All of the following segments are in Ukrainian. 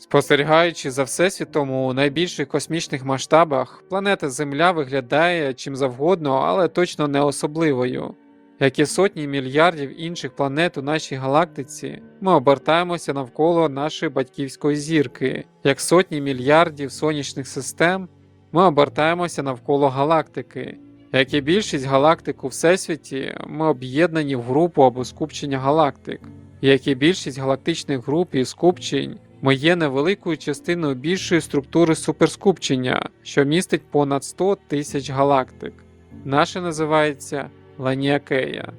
Спостерігаючи за всесвітом у найбільших космічних масштабах, планета Земля виглядає чим завгодно, але точно не особливою. Як і сотні мільярдів інших планет у нашій галактиці, ми обертаємося навколо нашої батьківської зірки. Як сотні мільярдів сонячних систем, ми обертаємося навколо галактики. Як і більшість галактик у Всесвіті, ми об'єднані в групу або скупчення галактик. Як і більшість галактичних груп і скупчень, ми є невеликою частиною більшої структури суперскупчення, що містить понад 100 тисяч галактик. Наше називається Ланіакея.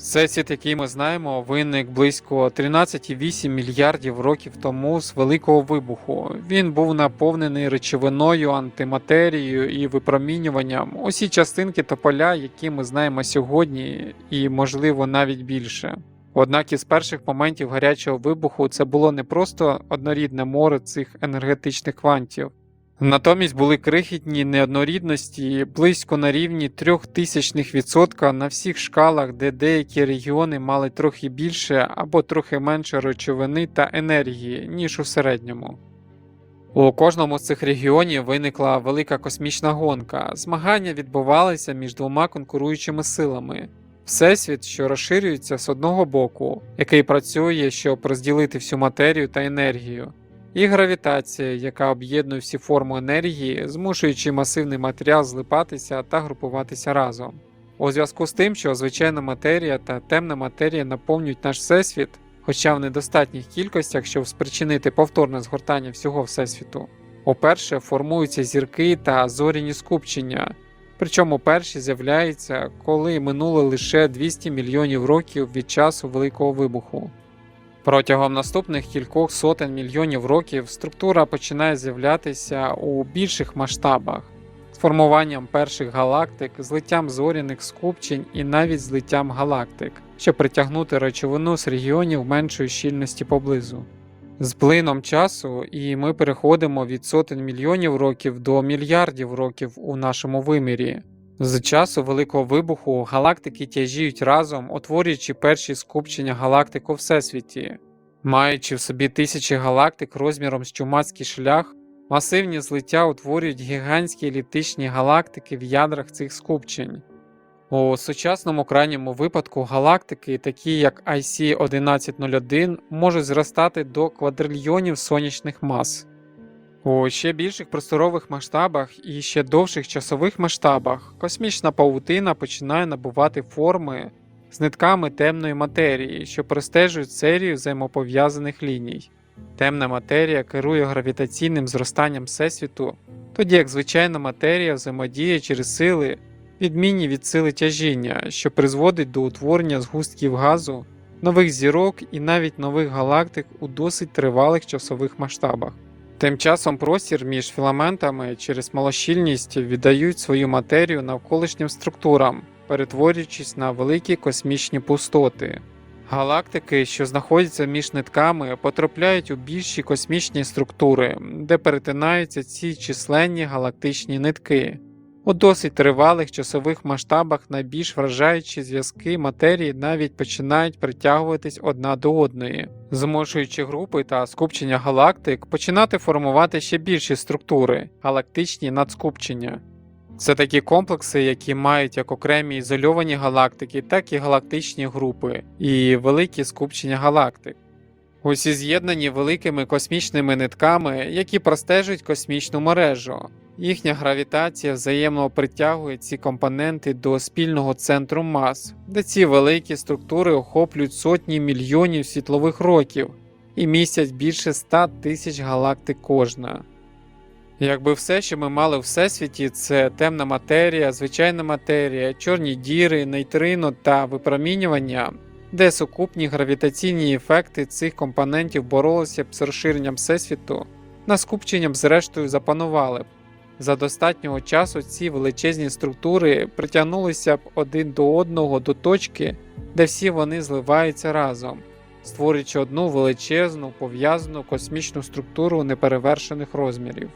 Всесвіт, який ми знаємо, виник близько 13,8 мільярдів років тому з великого вибуху. Він був наповнений речовиною, антиматерією і випромінюванням. Усі частинки та поля, які ми знаємо сьогодні, і, можливо, навіть більше. Однак із перших моментів гарячого вибуху це було не просто однорідне море цих енергетичних квантів. Натомість були крихітні неоднорідності близько на рівні трьох тисячних відсотка на всіх шкалах, де деякі регіони мали трохи більше або трохи менше речовини та енергії, ніж у середньому. У кожному з цих регіонів виникла велика космічна гонка. Змагання відбувалися між двома конкуруючими силами. Всесвіт, що розширюється з одного боку, який працює, щоб розділити всю матерію та енергію, і гравітація, яка об'єднує всі форми енергії, змушуючи масивний матеріал злипатися та групуватися разом. У зв'язку з тим, що звичайна матерія та темна матерія наповнюють наш всесвіт, хоча в недостатніх кількостях, щоб спричинити повторне згортання всього всесвіту. Уперше формуються зірки та зоряні скупчення, причому перші з'являються, коли минуло лише 200 мільйонів років від часу Великого вибуху. Протягом наступних кількох сотень мільйонів років структура починає з'являтися у більших масштабах з формуванням перших галактик, злиттям зоряних скупчень і навіть злиттям галактик, щоб притягнути речовину з регіонів меншої щільності поблизу. З плином часу і ми переходимо від сотень мільйонів років до мільярдів років у нашому вимірі. З часу Великого вибуху галактики тяжіють разом, утворюючи перші скупчення галактик у Всесвіті. Маючи в собі тисячі галактик розміром з чумацький шлях, масивні злиття утворюють гігантські еліптичні галактики в ядрах цих скупчень. У сучасному крайньому випадку галактики, такі як IC 1101, можуть зростати до квадрильйонів сонячних мас. У ще більших просторових масштабах і ще довших часових масштабах космічна павутина починає набувати форми з нитками темної матерії, що простежують серію взаємопов'язаних ліній. Темна матерія керує гравітаційним зростанням Всесвіту, тоді як звичайна матерія взаємодіє через сили, відмінні від сили тяжіння, що призводить до утворення згустків газу, нових зірок і навіть нових галактик у досить тривалих часових масштабах. Тим часом простір між філаментами через малощільність віддають свою матерію навколишнім структурам, перетворюючись на великі космічні пустоти. Галактики, що знаходяться між нитками, потрапляють у більші космічні структури, де перетинаються ці численні галактичні нитки. У досить тривалих часових масштабах найбільш вражаючі зв'язки матерії навіть починають притягуватись одна до одної, змушуючи групи та скупчення галактик починати формувати ще більші структури галактичні надскупчення. Це такі комплекси, які мають як окремі ізольовані галактики, так і галактичні групи, і великі скупчення галактик. Усі з'єднані великими космічними нитками, які простежують космічну мережу. Їхня гравітація взаємно притягує ці компоненти до спільного центру мас, де ці великі структури охоплюють сотні мільйонів світлових років і містять більше 100 тисяч галактик кожна. Якби все, що ми мали в всесвіті, це темна матерія, звичайна матерія, чорні діри, нейтрино та випромінювання, де сукупні гравітаційні ефекти цих компонентів боролися б з розширенням всесвіту, над скупченням зрештою запанували б. За достатнього часу ці величезні структури притягнулися б один до одного до точки, де всі вони зливаються разом, створюючи одну величезну пов'язану космічну структуру неперевершених розмірів.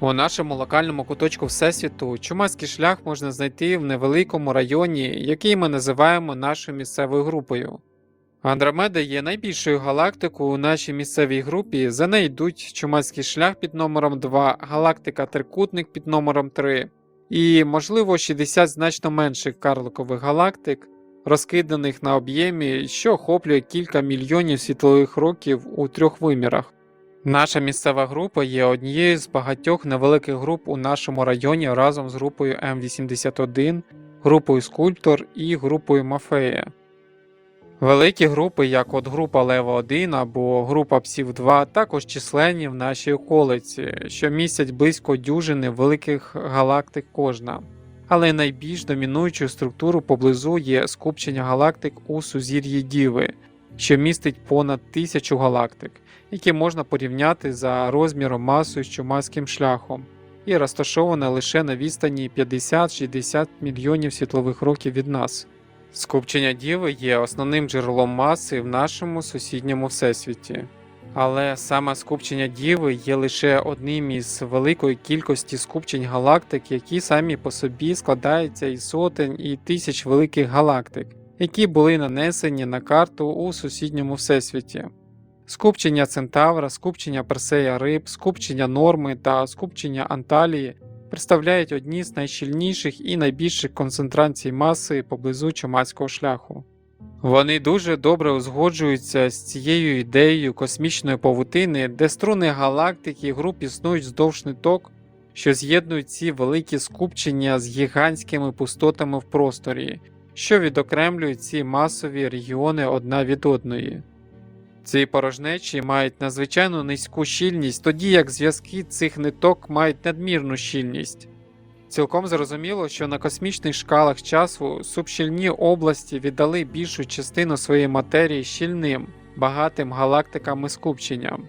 У нашому локальному куточку Всесвіту чумацький шлях можна знайти в невеликому районі, який ми називаємо нашою місцевою групою. Андромеда є найбільшою галактикою у нашій місцевій групі. За нею йдуть Чумацький шлях під номером 2, галактика Трикутник під номером 3 і, можливо, 60 значно менших карликових галактик, розкиданих на об'ємі, що охоплює кілька мільйонів світлових років у трьох вимірах. Наша місцева група є однією з багатьох невеликих груп у нашому районі разом з групою М81, групою Скульптор і групою Мафея. Великі групи, як от група Лева 1 або група Псів 2, також численні в нашій околиці, що містять близько дюжини великих галактик кожна. Але найбільш домінуючою структурою поблизу є скупчення галактик у сузір'ї Діви, що містить понад тисячу галактик, які можна порівняти за розміром масою з чумацьким шляхом, і розташоване лише на відстані 50-60 мільйонів світлових років від нас. Скупчення Діви є основним джерелом маси в нашому сусідньому всесвіті. Але саме скупчення Діви є лише одним із великої кількості скупчень галактик, які самі по собі складаються із сотень і тисяч великих галактик, які були нанесені на карту у сусідньому всесвіті. Скупчення Центавра, скупчення Персея Риб, скупчення Норми та скупчення Анталії представляють одні з найщільніших і найбільших концентрацій маси поблизу чумацького шляху. Вони дуже добре узгоджуються з цією ідеєю космічної павутини, де струни галактики і груп існують вздовж ниток, що з'єднують ці великі скупчення з гігантськими пустотами в просторі, що відокремлюють ці масові регіони одна від одної. Ці порожнечі мають надзвичайно низьку щільність, тоді як зв'язки цих ниток мають надмірну щільність. Цілком зрозуміло, що на космічних шкалах часу субщільні області віддали більшу частину своєї матерії щільним, багатим галактикам і скупченням.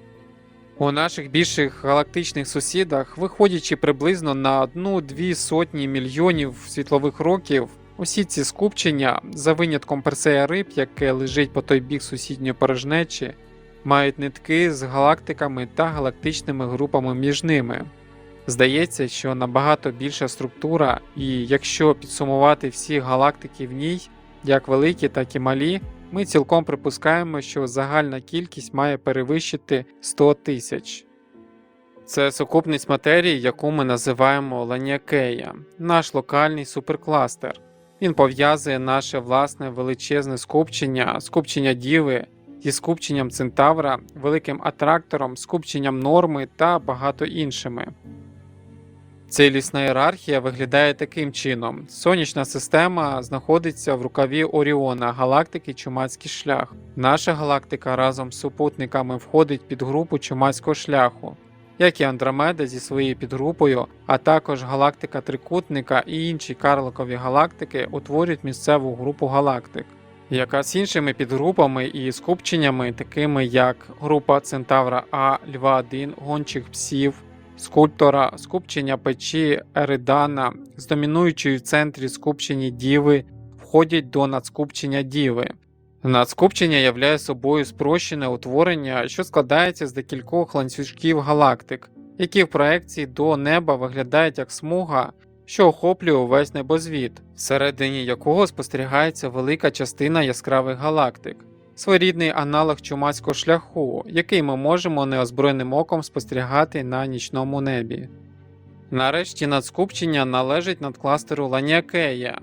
У наших більших галактичних сусідах, виходячи приблизно на одну-дві сотні мільйонів світлових років, усі ці скупчення, за винятком Персея Риб, яке лежить по той бік сусідньої порожнечі, мають нитки з галактиками та галактичними групами між ними. Здається, що набагато більша структура, і якщо підсумувати всі галактики в ній, як великі, так і малі, ми цілком припускаємо, що загальна кількість має перевищити 100 тисяч. Це сукупність матерії, яку ми називаємо Ланіакея, наш локальний суперкластер. Він пов'язує наше власне величезне скупчення, скупчення Діви зі скупченням Центавра, великим атрактором, скупченням норми та багато іншими. Цілісна ієрархія виглядає таким чином: сонячна система знаходиться в рукаві Оріона, галактики Чумацький шлях. Наша галактика разом з супутниками входить під групу Чумацького шляху, як і Андромеда зі своєю підгрупою, а також галактика Трикутника і інші карликові галактики утворюють місцеву групу галактик, яка з іншими підгрупами і скупченнями, такими як група Центавра А, Льва 1, гончих псів скульптора, скупчення печі Еридана з домінуючою в центрі скупчені діви входять до надскупчення діви. Надскупчення являє собою спрощене утворення, що складається з декількох ланцюжків галактик, які в проекції до неба виглядають як смуга, що охоплює увесь небозвід, всередині якого спостерігається велика частина яскравих галактик своєрідний аналог чумацького шляху, який ми можемо неозброєним оком спостерігати на нічному небі. Нарешті надскупчення належить надкластеру Ланіакея,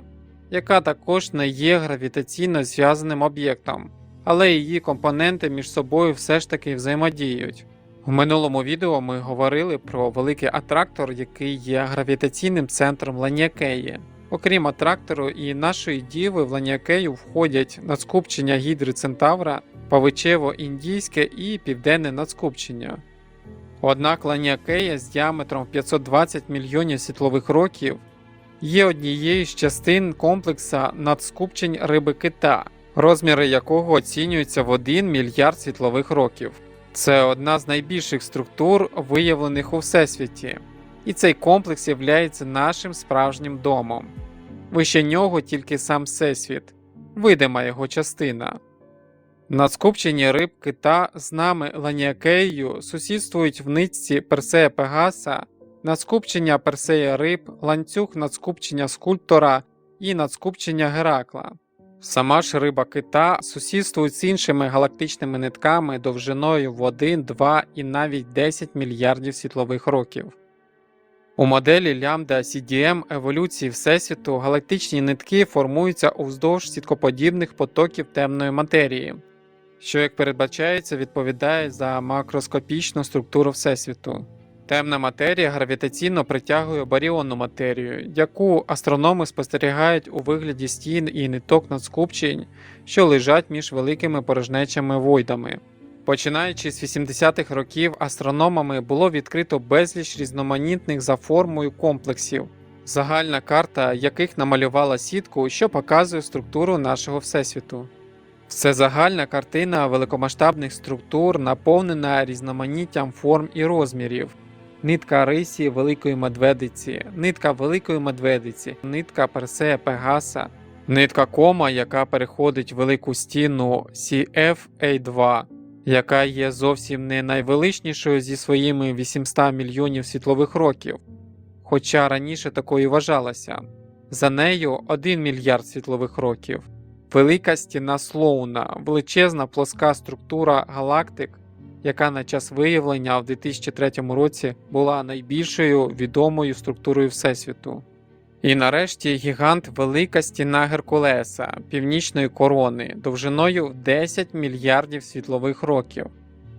яка також не є гравітаційно зв'язаним об'єктом, але її компоненти між собою все ж таки взаємодіють. В минулому відео ми говорили про великий атрактор, який є гравітаційним центром Ланіакеї. Окрім атрактору і нашої діви в Ланіакею входять надскупчення гідри Центавра, Павичево-індійське і південне надскупчення. Однак Ланіакея з діаметром 520 мільйонів світлових років є однією з частин комплекса надскупчень риби кита, розміри якого оцінюються в 1 мільярд світлових років. Це одна з найбільших структур, виявлених у всесвіті і цей комплекс є нашим справжнім домом. Вище нього тільки сам Всесвіт, видима його частина. На скупченні риб кита з нами Ланіакеєю сусідствують в нитці Персея Пегаса, надскупчення Персея риб, ланцюг надскупчення скульптора і надскупчення Геракла. Сама ж риба кита сусідствує з іншими галактичними нитками довжиною в 1, 2 і навіть 10 мільярдів світлових років. У моделі лямбда CDM еволюції Всесвіту галактичні нитки формуються уздовж сіткоподібних потоків темної матерії, що, як передбачається, відповідає за макроскопічну структуру Всесвіту. Темна матерія гравітаційно притягує баріонну матерію, яку астрономи спостерігають у вигляді стін і ниток надскупчень, що лежать між великими порожнечами войдами. Починаючи з 80-х років, астрономами було відкрито безліч різноманітних за формою комплексів, загальна карта яких намалювала сітку, що показує структуру нашого всесвіту. Всезагальна картина великомасштабних структур наповнена різноманіттям форм і розмірів. Нитка рисі Великої Медведиці, нитка Великої Медведиці, нитка Персея Пегаса, нитка кома, яка переходить велику стіну CFA2, яка є зовсім не найвеличнішою зі своїми 800 мільйонів світлових років, хоча раніше такою вважалася. За нею 1 мільярд світлових років. Велика стіна Слоуна, величезна плоска структура галактик, яка на час виявлення в 2003 році була найбільшою відомою структурою Всесвіту. І нарешті гігант Велика стіна Геркулеса, північної корони, довжиною 10 мільярдів світлових років.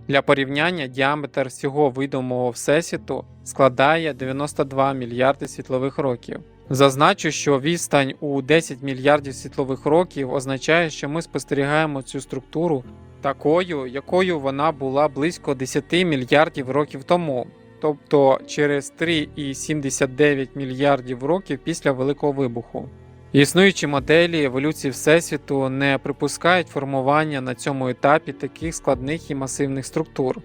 Для порівняння діаметр всього видимого Всесвіту складає 92 мільярди світлових років. Зазначу, що відстань у 10 мільярдів світлових років означає, що ми спостерігаємо цю структуру такою, якою вона була близько 10 мільярдів років тому, тобто через 3,79 мільярдів років після Великого вибуху. Існуючі моделі еволюції Всесвіту не припускають формування на цьому етапі таких складних і масивних структур.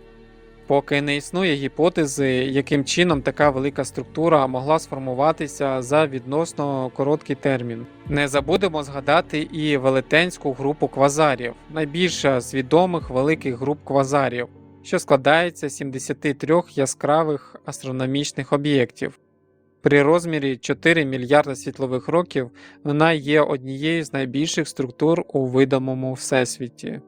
Поки не існує гіпотези, яким чином така велика структура могла сформуватися за відносно короткий термін. Не забудемо згадати і велетенську групу квазарів, найбільша з відомих великих груп квазарів, що складається з 73 яскравих астрономічних об'єктів. При розмірі 4 мільярда світлових років вона є однією з найбільших структур у видимому всесвіті.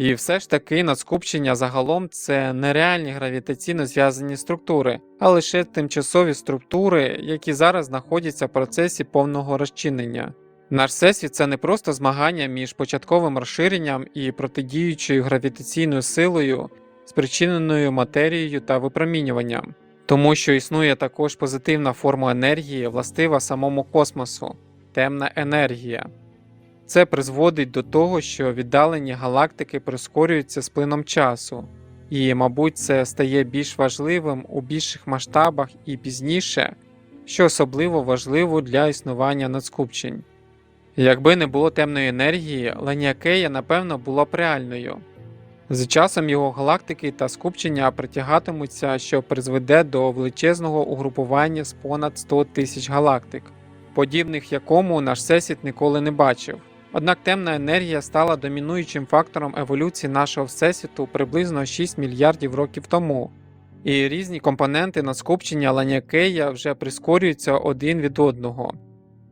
І все ж таки надскупчення загалом це нереальні гравітаційно зв'язані структури, а лише тимчасові структури, які зараз знаходяться в процесі повного розчинення. Наш всесвіт це не просто змагання між початковим розширенням і протидіючою гравітаційною силою, спричиненою матерією та випромінюванням, тому що існує також позитивна форма енергії, властива самому космосу темна енергія. Це призводить до того, що віддалені галактики прискорюються з плином часу, і, мабуть, це стає більш важливим у більших масштабах і пізніше, що особливо важливо для існування надскупчень. Якби не було темної енергії, Леніакея, напевно, була б реальною. З часом його галактики та скупчення притягатимуться, що призведе до величезного угрупування з понад 100 тисяч галактик, подібних якому наш всесвіт ніколи не бачив. Однак темна енергія стала домінуючим фактором еволюції нашого всесвіту приблизно 6 мільярдів років тому, і різні компоненти надскупчення Ланіакея вже прискорюються один від одного.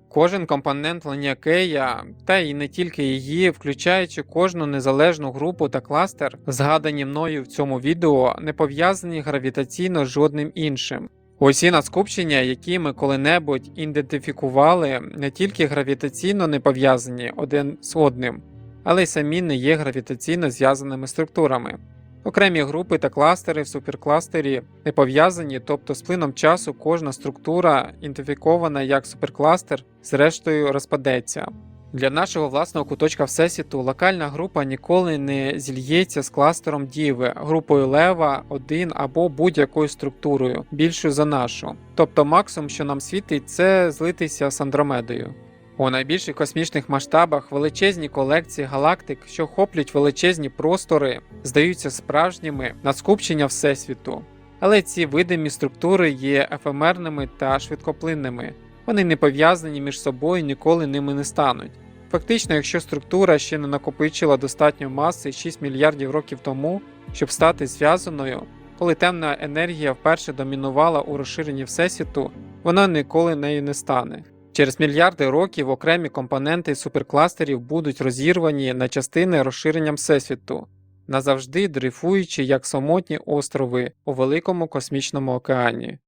Кожен компонент Ланіакея, та й не тільки її, включаючи кожну незалежну групу та кластер, згадані мною в цьому відео, не пов'язані гравітаційно з жодним іншим. Усі надскупчення, які ми коли-небудь ідентифікували, не тільки гравітаційно не пов'язані один з одним, але й самі не є гравітаційно зв'язаними структурами. Окремі групи та кластери в суперкластері не пов'язані, тобто з плином часу кожна структура, ідентифікована як суперкластер, зрештою розпадеться. Для нашого власного куточка Всесвіту локальна група ніколи не зільється з кластером Діви, групою Лева, 1 або будь-якою структурою, більшою за нашу. Тобто максимум, що нам світить, це злитися з Андромедою. У найбільших космічних масштабах величезні колекції галактик, що охоплюють величезні простори, здаються справжніми надскупчення Всесвіту. Але ці видимі структури є ефемерними та швидкоплинними. Вони не пов'язані між собою ніколи ними не стануть. Фактично, якщо структура ще не накопичила достатньо маси 6 мільярдів років тому, щоб стати зв'язаною, коли темна енергія вперше домінувала у розширенні Всесвіту, вона ніколи нею не стане. Через мільярди років окремі компоненти суперкластерів будуть розірвані на частини розширенням Всесвіту, назавжди дрейфуючи як самотні острови у великому космічному океані.